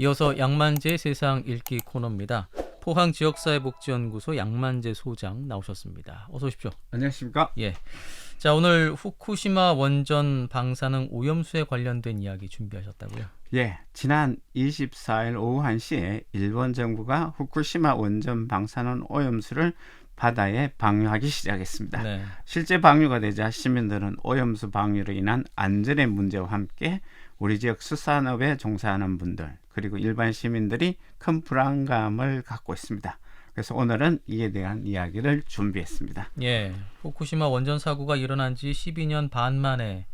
이어서 양만재 세상 읽기 코너입니다. 포항 지역사회복지연구소 양만재 소장 나오셨습니다. 어서 오십시오. 안녕하십니까? 예. 자, 오늘 후쿠시마 원전 방사능 오염수에 관련된 이야기 준비하셨다고요? 예, 지난 24일 오후 1시에 일본 정부가 후쿠시마 원전 방사능 오염수를 바다에 방류하기 시작했습니다. 네. 실제 방류가 되자 시민들은 오염수 방류로 인한 안전의 문제와 함께 우리 지역 수산업에 종사하는 분들 그리고 일반 시민들이 큰 불안감을 갖고 있습니다. 그래서 오늘은 이에 대한 이야기를 준비했습니다. 예. 후쿠시마 원전 사고가 일어난 지 12년 반 만에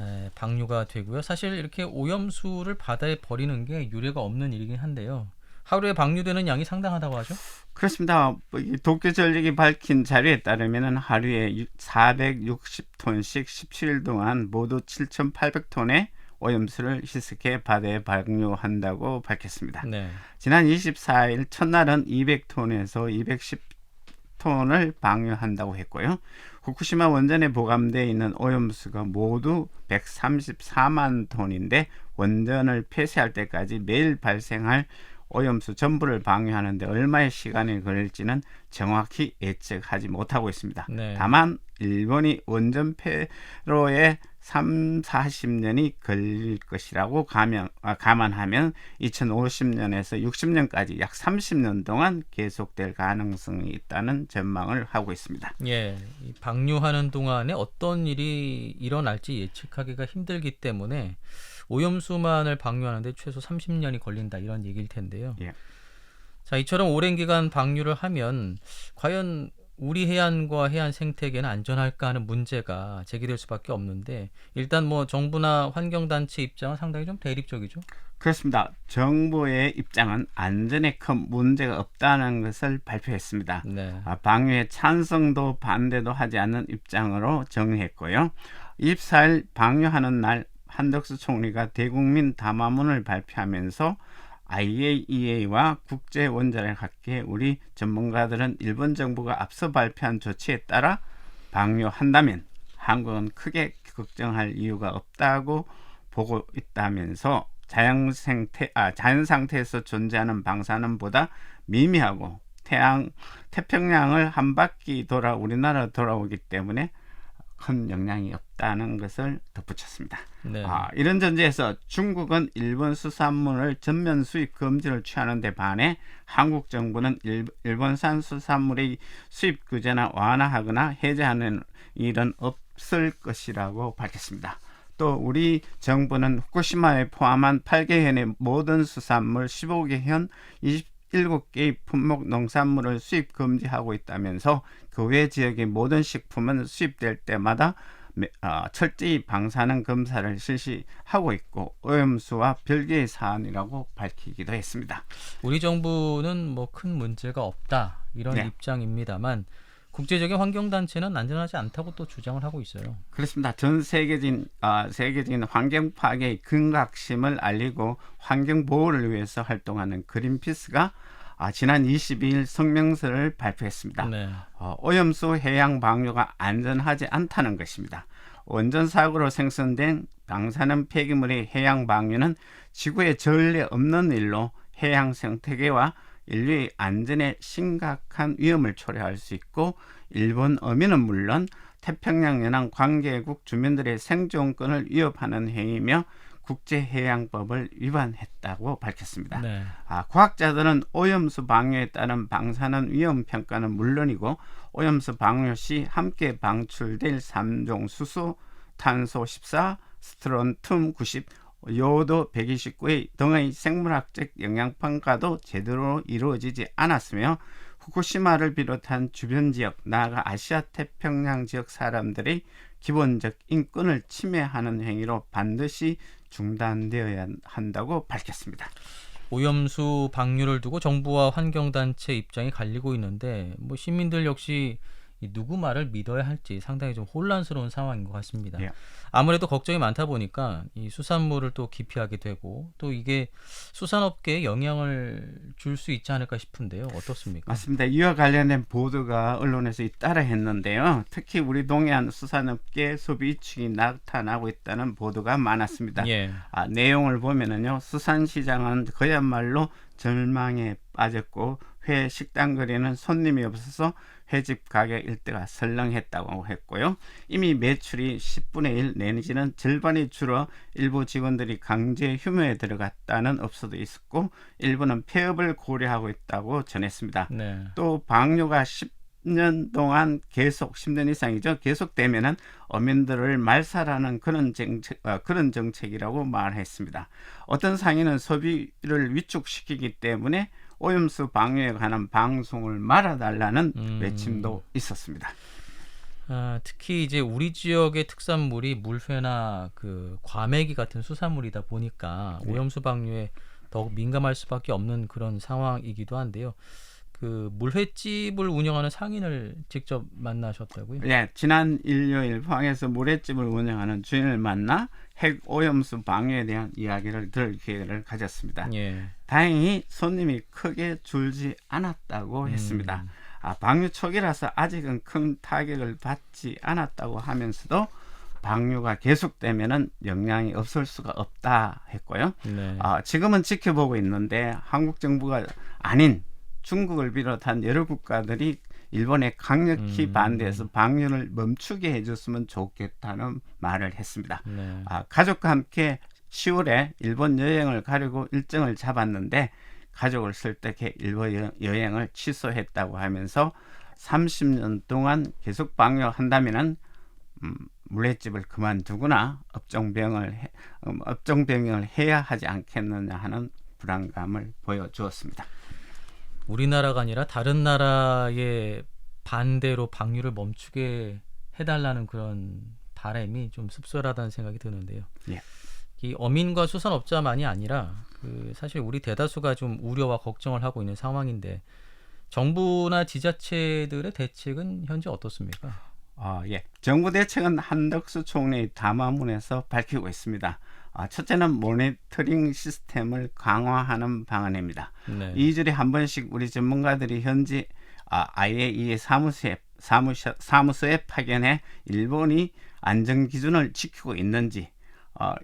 에, 방류가 되고요. 사실 이렇게 오염수를 바다에 버리는 게 유례가 없는 일이긴 한데요. 하루에 방류되는 양이 상당하다고 하죠? 그렇습니다. 뭐이 도쿄 전력이 밝힌 자료에 따르면 하루에 460톤씩 17일 동안 모두 7,800톤의 오염수를 희석해 바다에 방류한다고 밝혔습니다. 네. 지난 24일 첫날은 200톤에서 210톤을 방류한다고 했고요. 후쿠시마 원전에 보관되어 있는 오염수가 모두 134만 톤인데 원전을 폐쇄할 때까지 매일 발생할 오염수 전부를 방류하는데 얼마의 시간이 걸릴지는 정확히 예측하지 못하고 있습니다. 네. 다만 일본이 원전 폐로에 3, 40년이 걸릴 것이라고 가면, 아, 감안하면 2050년에서 60년까지 약 30년 동안 계속될 가능성이 있다는 전망을 하고 있습니다. 예, 이 방류하는 동안에 어떤 일이 일어날지 예측하기가 힘들기 때문에 오염수만을 방류하는데 최소 30년이 걸린다 이런 얘기일 텐데요. 예. 자, 이처럼 오랜 기간 방류를 하면 과연 우리 해안과 해안 생태계는 안전할까 하는 문제가 제기될 수밖에 없는데 일단 뭐 정부나 환경단체 입장은 상당히 좀 대립적이죠. 그렇습니다. 정부의 입장은 안전에 큰 문제가 없다는 것을 발표했습니다. 네. 아, 방류에 찬성도 반대도 하지 않는 입장으로 정리했고요. 24일 방류하는 날 한덕수 총리가 대국민 담화문을 발표하면서 IAEA와 국제 원자력학회 우리 전문가들은 일본 정부가 앞서 발표한 조치에 따라 방류한다면 한국은 크게 걱정할 이유가 없다고 보고 있다면서 자연 생태 아 자연 상태에서 존재하는 방사능보다 미미하고 태양 태평양을 한 바퀴 돌아 우리나라 돌아오기 때문에 큰 영향이 없다는 것을 덧붙였습니다. 네. 아, 이런 전제에서 중국은 일본 수산물을 전면 수입 금지를 취하는 데 반해 한국 정부는 일, 일본산 수산물의 수입 규제나 완화하거나 해제하는 일은 없을 것이라고 밝혔습니다. 또 우리 정부는 후쿠시마에 포함한 8개 현의 모든 수산물 15개 현 27개의 품목 농산물을 수입 금지하고 있다면서 그 외 지역의 모든 식품은 수입될 때마다 매- 어, 철저히 방사능 검사를 실시하고 있고 오염수와 별개의 사안이라고 밝히기도 했습니다. 우리 정부는 뭐 큰 문제가 없다 이런 네. 입장입니다만 국제적인 환경 단체는 안전하지 않다고 또 주장을 하고 있어요. 그렇습니다. 전 세계적인 아, 세계적인 환경 파괴의 근각심을 알리고 환경 보호를 위해서 활동하는 그린피스가 아, 지난 22일 성명서를 발표했습니다. 네. 어, 오염수 해양 방류가 안전하지 않다는 것입니다. 원전 사고로 생성된 방사능 폐기물의 해양 방류는 지구에 전례 없는 일로 해양 생태계와 인류의 안전에 심각한 위험을 초래할 수 있고 일본 어민은 물론 태평양 연안 관계국 주민들의 생존권을 위협하는 행위며 국제해양법을 위반했다고 밝혔습니다. 네. 아, 과학자들은 오염수 방류에 따른 방사능 위험 평가는 물론이고 오염수 방류 시 함께 방출될 3종 수소, 탄소 14, 스트론튬 90, 요오도 129의 등의 생물학적 영향 평가도 제대로 이루어지지 않았으며 후쿠시마를 비롯한 주변 지역, 나아가 아시아 태평양 지역 사람들의 기본적 인권을 침해하는 행위로 반드시 중단되어야 한다고 밝혔습니다. 오염수 방류를 두고 정부와 환경단체 입장이 갈리고 있는데 뭐 시민들 역시 이 누구 말을 믿어야 할지 상당히 좀 혼란스러운 상황인 것 같습니다. 예. 아무래도 걱정이 많다 보니까 이 수산물을 또 기피하게 되고 또 이게 수산업계에 영향을 줄 수 있지 않을까 싶은데요. 어떻습니까? 맞습니다. 이와 관련된 보도가 언론에서 잇따라 했는데요. 특히 우리 동해안 수산업계 소비 위축이 나타나고 있다는 보도가 많았습니다. 예. 아, 내용을 보면은요 수산시장은 그야말로 절망에 빠졌고 회 식당 거리는 손님이 없어서 회집 가격 일대가 설렁했다고 했고요. 이미 매출이 10분의 1 내지는 절반이 줄어 일부 직원들이 강제 휴무에 들어갔다는 업소도 있었고 일부는 폐업을 고려하고 있다고 전했습니다. 네. 또 방류가 10년 동안 계속 10년 이상이죠. 계속되면은 어민들을 말살하는 그런 정책 어, 그런 정책이라고 말했습니다. 어떤 상인은 소비를 위축시키기 때문에 오염수 방류에 관한 방송을 말아달라는 음. 외침도 있었습니다. 아, 특히 이제 우리 지역의 특산물이 물회나 그 과메기 같은 수산물이다 보니까 네. 오염수 방류에 더욱 민감할 수밖에 없는 그런 상황이기도 한데요. 그 물회집을 운영하는 상인을 직접 만나셨다고요? 예, 지난 일요일 포항에서 물회집을 운영하는 주인을 만나 핵 오염수 방류에 대한 이야기를 들을 기회를 가졌습니다. 예. 다행히 손님이 크게 줄지 않았다고 했습니다. 아, 방류 초기라서 아직은 큰 타격을 받지 않았다고 하면서도 방류가 계속되면은 영향이 없을 수가 없다 했고요. 네. 아, 지금은 지켜보고 있는데 한국 정부가 아닌 중국을 비롯한 여러 국가들이 일본에 강력히 음. 반대해서 방류를 멈추게 해줬으면 좋겠다는 말을 했습니다. 네. 아, 가족과 함께 10월에 일본 여행을 가려고 일정을 잡았는데 가족을 설득해 일본 여- 여행을 취소했다고 하면서 30년 동안 계속 방역한다면은 음, 물회집을 그만두거나 업종병을 해, 음, 업종병을 해야 하지 않겠느냐 하는 불안감을 보여주었습니다. 우리나라가 아니라 다른 나라의 반대로 방류를 멈추게 해달라는 그런 바람이 좀 씁쓸하다는 생각이 드는데요. 예. 이 어민과 수산업자만이 아니라 그 사실 우리 대다수가 좀 우려와 걱정을 하고 있는 상황인데 정부나 지자체들의 대책은 현재 어떻습니까? 아, 예. 정부 대책은 한덕수 총리의 담화문에서 밝히고 있습니다. 아, 첫째는 모니터링 시스템을 강화하는 방안입니다. 네. 이주일에 한 번씩 우리 전문가들이 현지 아, IAEA 사무소에 사무소, 사무소에 파견해 일본이 안전 기준을 지키고 있는지 어,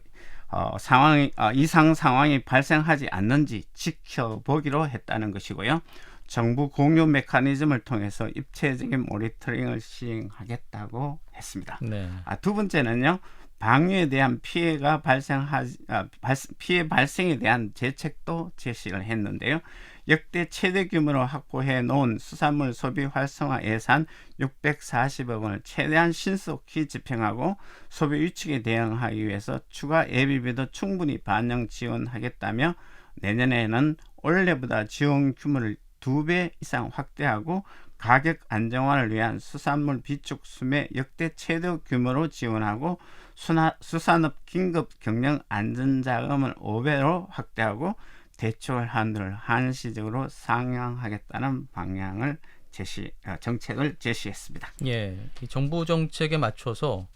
어, 상황이 어, 이상 상황이 발생하지 않는지 지켜보기로 했다는 것이고요. 정부 공유 메커니즘을 통해서 입체적인 모니터링을 시행하겠다고 했습니다. 네. 아, 두 번째는요. 방류에 대한 피해가 발생하 아, 발, 피해 발생에 대한 대책도 제시를 했는데요. 역대 최대 규모로 확보해 놓은 수산물 소비 활성화 예산 640억 원을 최대한 신속히 집행하고 소비 위축에 대응하기 위해서 추가 예비비도 충분히 반영 지원하겠다며 내년에는 올해보다 지원 규모를 두 배 이상 확대하고 가격 안정화를 위한 수산물 비축 수매 역대 최대 규모로 지원하고 수나, 수산업 긴급 경영 안전자금을 5배로 확대하고 대출 한도를 한시적으로 상향하겠다는 방향을 제시 어, 정책을 제시했습니다. 예, 이 정부 정책에 맞춰서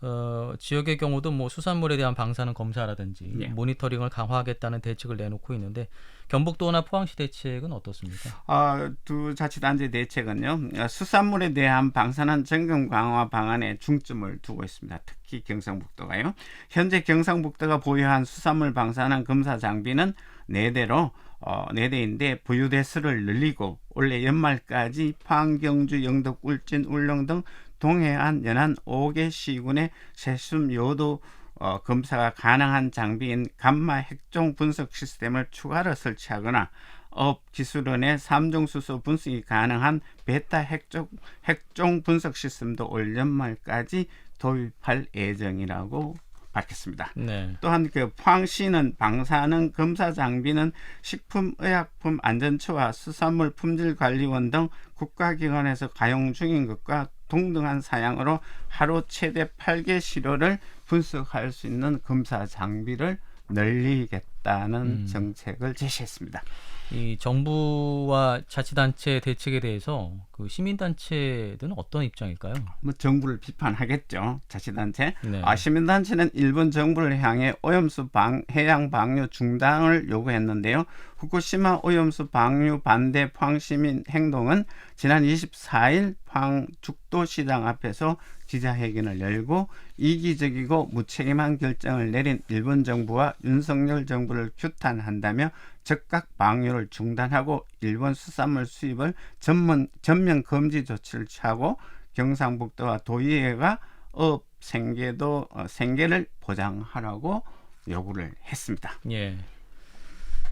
어, 지역의 경우도 뭐 수산물에 대한 방사능 검사라든지 예. 모니터링을 강화하겠다는 대책을 내놓고 있는데 경북도나 포항시 대책은 어떻습니까? 어, 두 자치단체 대책은요 어, 수산물에 대한 방사능 점검 강화 방안에 중점을 두고 있습니다. 특히 경상북도가요. 현재 경상북도가 보유한 수산물 방사능 검사 장비는 네 대로 어, 네 대인데 보유 대수를 늘리고 올해 연말까지 포항, 경주, 영덕, 울진, 울릉 등 동해안 연안 5개 시군의 세슘 요도 어, 검사가 가능한 장비인 감마 핵종 분석 시스템을 추가로 설치하거나 업 기술원의 삼종 수소 분석이 가능한 베타 핵종, 핵종 분석 시스템도 올 연말까지 도입할 예정이라고 밝혔습니다. 네. 또한 그 포항시는 방사능 검사 장비는 식품의약품 안전처와 수산물 품질관리원 등 국가기관에서 가용 중인 것과 동등한 사양으로 하루 최대 8개 시료를 분석할 수 있는 검사 장비를 늘리겠다 는 음. 정책을 제시했습니다. 이 정부와 자치단체 대책에 대해서 그 시민단체들은 어떤 입장일까요? 뭐 정부를 비판하겠죠. 자치단체. 네. 아, 시민단체는 일본 정부를 향해 오염수 방, 해양 방류 중단을 요구했는데요. 후쿠시마 오염수 방류 반대 포항 시민 행동은 지난 24일 포항 죽도시장 앞에서 기자회견을 열고 이기적이고 무책임한 결정을 내린 일본 정부와 윤석열 정부를 규탄한다며 즉각 방류를 중단하고 일본 수산물 수입을 전면, 전면 금지 조치를 취하고 경상북도와 도의회가 업 생계도 어, 생계를 보장하라고 요구를 했습니다. 예.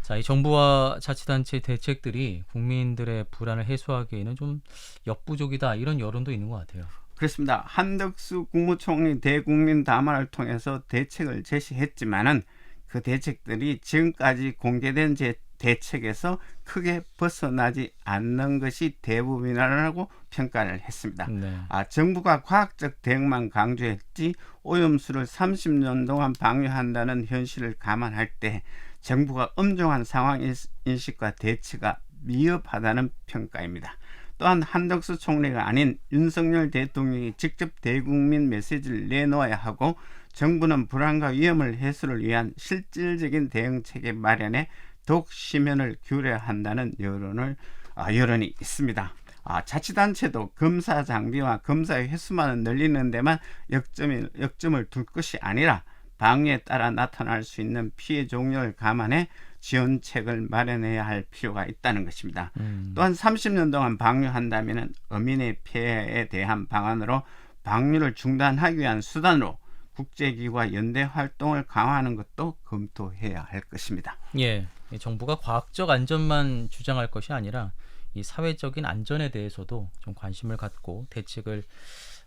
자, 이 정부와 자치단체 대책들이 국민들의 불안을 해소하기에는 좀 역부족이다 이런 여론도 있는 것 같아요. 그렇습니다. 한덕수 국무총리 대국민 담화를 통해서 대책을 제시했지만은 그 대책들이 지금까지 공개된 제 대책에서 크게 벗어나지 않는 것이 대부분이라고 평가를 했습니다. 네. 아, 정부가 과학적 대응만 강조했지 오염수를 30년 동안 방류한다는 현실을 감안할 때 정부가 엄중한 상황 인- 인식과 대처가 미흡하다는 평가입니다. 또한 한덕수 총리가 아닌 윤석열 대통령이 직접 대국민 메시지를 내놓아야 하고 정부는 불안과 위험을 해소를 위한 실질적인 대응 체계 마련에 더욱 심연을 기울여야 한다는 여론을 아, 여론이 있습니다. 아, 자치단체도 검사 장비와 검사의 횟수만을 늘리는 데만 역점을, 역점을 둘 것이 아니라 방해에 따라 나타날 수 있는 피해 종류를 감안해 지원책을 마련해야 할 필요가 있다는 것입니다. 음. 또한 30년 동안 방류한다면 어민의 피해에 대한 방안으로 방류를 중단하기 위한 수단으로 국제기구와 연대 활동을 강화하는 것도 검토해야 할 것입니다. 예. 이 정부가 과학적 안전만 주장할 것이 아니라 이 사회적인 안전에 대해서도 좀 관심을 갖고 대책을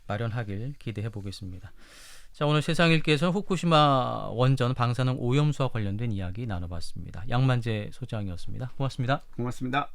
마련하길 기대해 보겠습니다. 자, 오늘 세상 읽기에서 후쿠시마 원전 방사능 오염수와 관련된 이야기 나눠봤습니다. 양만재 소장이었습니다. 고맙습니다. 고맙습니다.